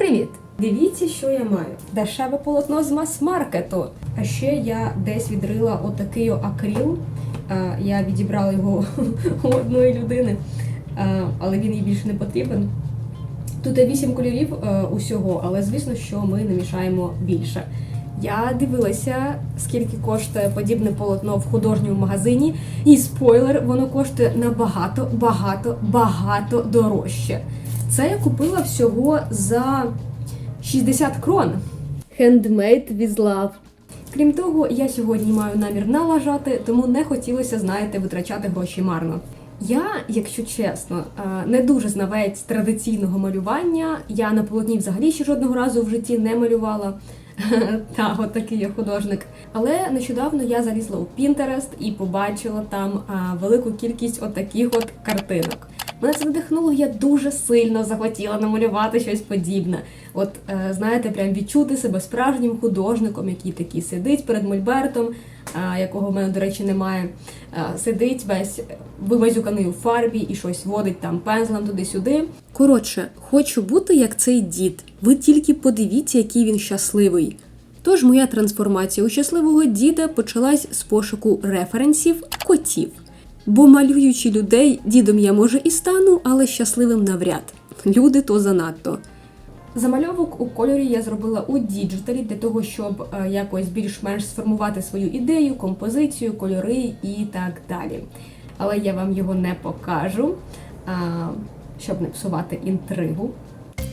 Привіт! Дивіться, що я маю. Дешеве полотно з мас-маркету. А ще я десь відрила отакий акрил. Е, Я відібрала його у одної людини, але він їй більше не потрібен. Тут є 8 кольорів е, усього, але звісно, що ми намішаємо більше. Я дивилася, скільки коштує подібне полотно в художньому магазині, і спойлер, воно коштує набагато, багато, багато дорожче. Це я купила всього за 60 крон. Handmade with love. Крім того, я сьогодні маю намір налажати, тому не хотілося, знаєте, витрачати гроші марно. Я, якщо чесно, е, не дуже знавець традиційного малювання. Я на полотні взагалі ще жодного разу в житті не малювала. Та, от такий я художник. Але нещодавно я залізла у Pinterest і побачила там велику кількість отаких от картинок. Мене це надихнуло, я дуже сильно захотіла намалювати щось подібне. От е, знаєте, прям відчути себе справжнім художником, який такий сидить перед мольбертом, е, якого в мене, до речі, немає. Е, сидить весь вимазюканий у фарбі і щось водить там пензлем туди-сюди. Коротше, хочу бути як цей дід. Ви тільки подивіться, який він щасливий. Тож моя трансформація у щасливого діда почалась з пошуку референсів котів. Бо малюючи людей, дідом я може і стану, але щасливим навряд. Люди то занадто. Замальовок у кольорі я зробила у діджиталі для того, щоб е, якось більш-менш сформувати свою ідею, композицію, кольори і так далі. Але я вам його не покажу, щоб не псувати інтригу.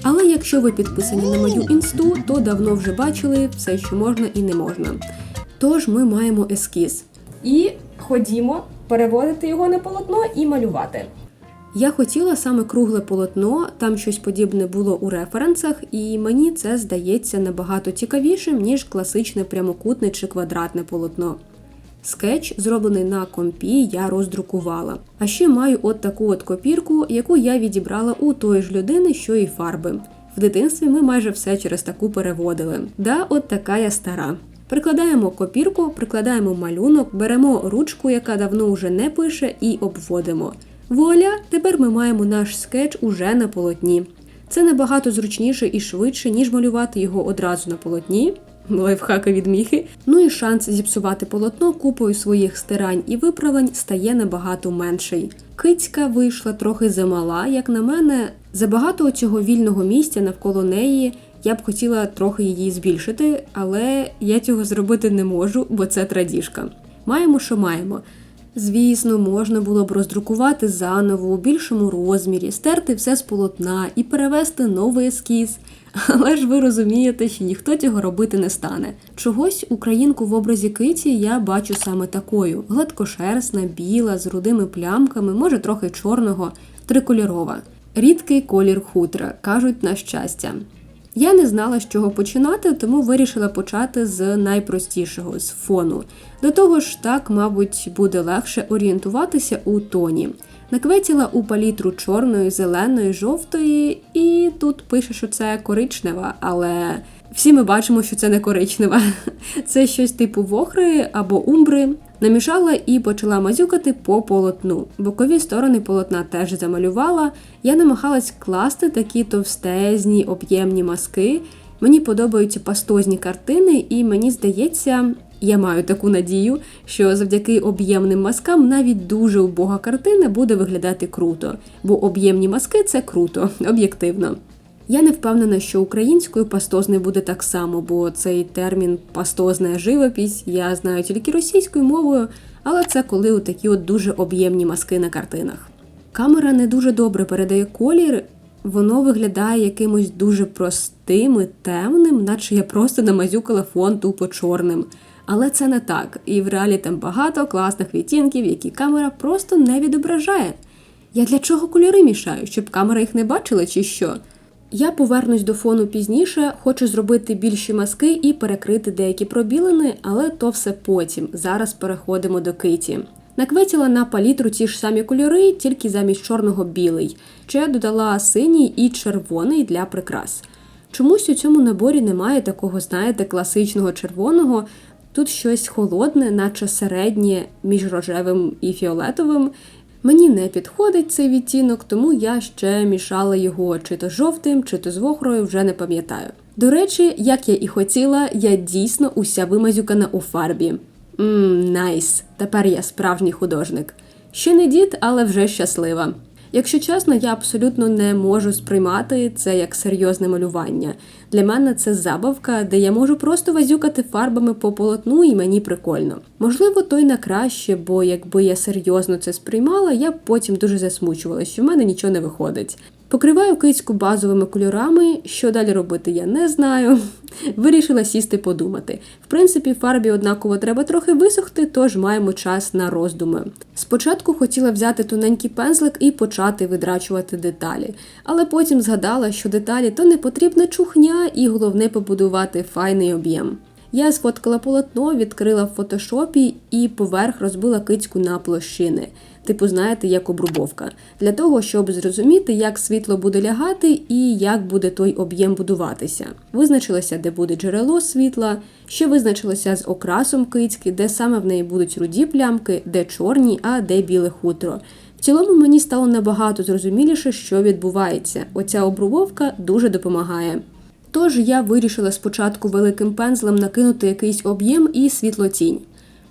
Але якщо ви підписані на мою інсту, то давно вже бачили все, що можна і не можна. Тож ми маємо ескіз. І ходімо переводити його на полотно і малювати. Я хотіла саме кругле полотно, там щось подібне було у референсах, і мені це здається набагато цікавішим, ніж класичне прямокутне чи квадратне полотно. Скетч, зроблений на компі, я роздрукувала. А ще маю от таку от копірку, яку я відібрала у тої ж людини, що і фарби. В дитинстві ми майже все через таку переводили. Да, от така я стара. Прикладаємо копірку, прикладаємо малюнок, беремо ручку, яка давно вже не пише, і обводимо. Вуаля, тепер ми маємо наш скетч уже на полотні. Це набагато зручніше і швидше, ніж малювати його одразу на полотні. Лайфхаки від міхи. Ну і шанс зіпсувати полотно купою своїх стирань і виправлень стає набагато менший. Кицька вийшла трохи замала, як на мене, забагато цього вільного місця навколо неї. Я б хотіла трохи її збільшити, але я цього зробити не можу, бо це традіжка. Маємо, що маємо. Звісно, можна було б роздрукувати заново у більшому розмірі, стерти все з полотна і перевести новий ескіз. Але ж ви розумієте, що ніхто цього робити не стане. Чогось українку в образі киті я бачу саме такою: гладкошерстна, біла, з рудими плямками, може трохи чорного, трикольорова. Рідкий колір хутра, кажуть на щастя. Я не знала, з чого починати, тому вирішила почати з найпростішого з фону. До того ж, так, мабуть, буде легше орієнтуватися у тоні. Накветіла у палітру чорної, зеленої, жовтої, і тут пише, що це коричнева, але всі ми бачимо, що це не коричнева. Це щось типу вохри або умбри. Намішала і почала мазюкати по полотну. Бокові сторони полотна теж замалювала. Я намагалась класти такі товстезні, об'ємні маски. Мені подобаються пастозні картини, і мені здається, я маю таку надію, що завдяки об'ємним маскам навіть дуже убога картина буде виглядати круто, бо об'ємні маски це круто, об'єктивно. Я не впевнена, що українською пастозне буде так само, бо цей термін пастозна живопись я знаю тільки російською мовою, але це коли у такі от дуже об'ємні маски на картинах. Камера не дуже добре передає колір, воно виглядає якимось дуже простим і темним, наче я просто намазюкала фон тупо чорним. Але це не так, і в реалі там багато класних відтінків, які камера просто не відображає. Я для чого кольори мішаю, щоб камера їх не бачила чи що? Я повернусь до фону пізніше, хочу зробити більші маски і перекрити деякі пробілини, але то все потім. Зараз переходимо до киті. Накветіла на палітру ті ж самі кольори, тільки замість чорного білий. Ще додала синій і червоний для прикрас. Чомусь у цьому наборі немає такого, знаєте, класичного червоного. Тут щось холодне, наче середнє між рожевим і фіолетовим. Мені не підходить цей відтінок, тому я ще мішала його чи то жовтим, чи то з вохрою, вже не пам'ятаю. До речі, як я і хотіла, я дійсно уся вимазюкана у фарбі. Мм, найс. Тепер я справжній художник. Ще не дід, але вже щаслива. Якщо чесно, я абсолютно не можу сприймати це як серйозне малювання. Для мене це забавка, де я можу просто вазюкати фарбами по полотну, і мені прикольно. Можливо, то й на краще, бо якби я серйозно це сприймала, я б потім дуже засмучувалася, що в мене нічого не виходить. Покриваю кицьку базовими кольорами. Що далі робити, я не знаю. Вирішила сісти подумати. В принципі, фарбі однаково треба трохи висохти, тож маємо час на роздуми. Спочатку хотіла взяти тоненький пензлик і почати видрачувати деталі, але потім згадала, що деталі то не потрібна чухня, і головне побудувати файний об'єм. Я сфоткала полотно, відкрила в фотошопі і поверх розбила кицьку на площини. Типу, знаєте, як обрубовка, для того, щоб зрозуміти, як світло буде лягати і як буде той об'єм будуватися. Визначилася, де буде джерело світла, ще визначилася з окрасом кицьки, де саме в неї будуть руді плямки, де чорні, а де біле хутро. В цілому мені стало набагато зрозуміліше, що відбувається. Оця обрубовка дуже допомагає. Тож я вирішила спочатку великим пензлем накинути якийсь об'єм і світлотінь,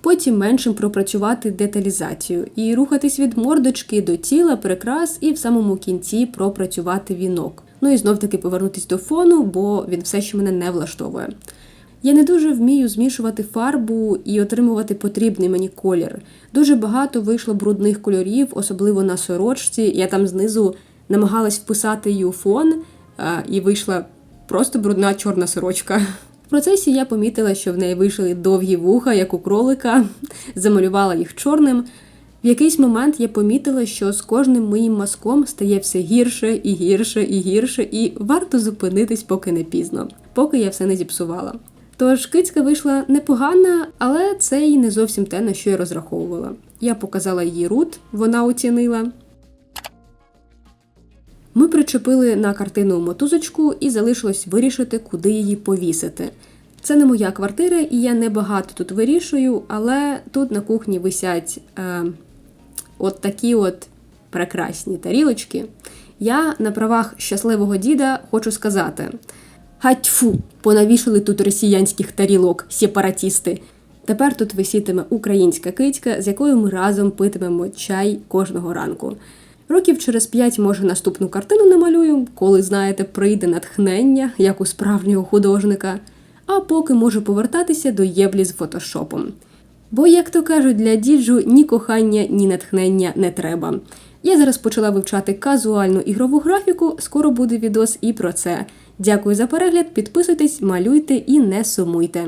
потім меншим пропрацювати деталізацію і рухатись від мордочки до тіла, прикрас, і в самому кінці пропрацювати вінок. Ну і знов таки повернутись до фону, бо він все ще мене не влаштовує. Я не дуже вмію змішувати фарбу і отримувати потрібний мені колір. Дуже багато вийшло брудних кольорів, особливо на сорочці. Я там знизу намагалась вписати її у фон, і вийшла просто брудна чорна сорочка. В процесі я помітила, що в неї вийшли довгі вуха, як у кролика, замалювала їх чорним. В якийсь момент я помітила, що з кожним моїм мазком стає все гірше і гірше і гірше, і варто зупинитись, поки не пізно, поки я все не зіпсувала. Тож кицька вийшла непогана, але це і не зовсім те, на що я розраховувала. Я показала їй рут, вона оцінила. Ми причепили на картину мотузочку і залишилось вирішити, куди її повісити. Це не моя квартира, і я не багато тут вирішую, але тут на кухні висять е, от такі от прекрасні тарілочки. Я на правах щасливого діда хочу сказати: гатьфу, понавішали тут росіянських тарілок, сепаратісти. Тепер тут висітиме українська кицька, з якою ми разом питимемо чай кожного ранку. Років через п'ять, може, наступну картину намалюю, коли, знаєте, прийде натхнення, як у справжнього художника, а поки можу повертатися до єблі з фотошопом. Бо, як то кажуть, для діджу ні кохання, ні натхнення не треба. Я зараз почала вивчати казуальну ігрову графіку, скоро буде відос і про це. Дякую за перегляд, підписуйтесь, малюйте і не сумуйте.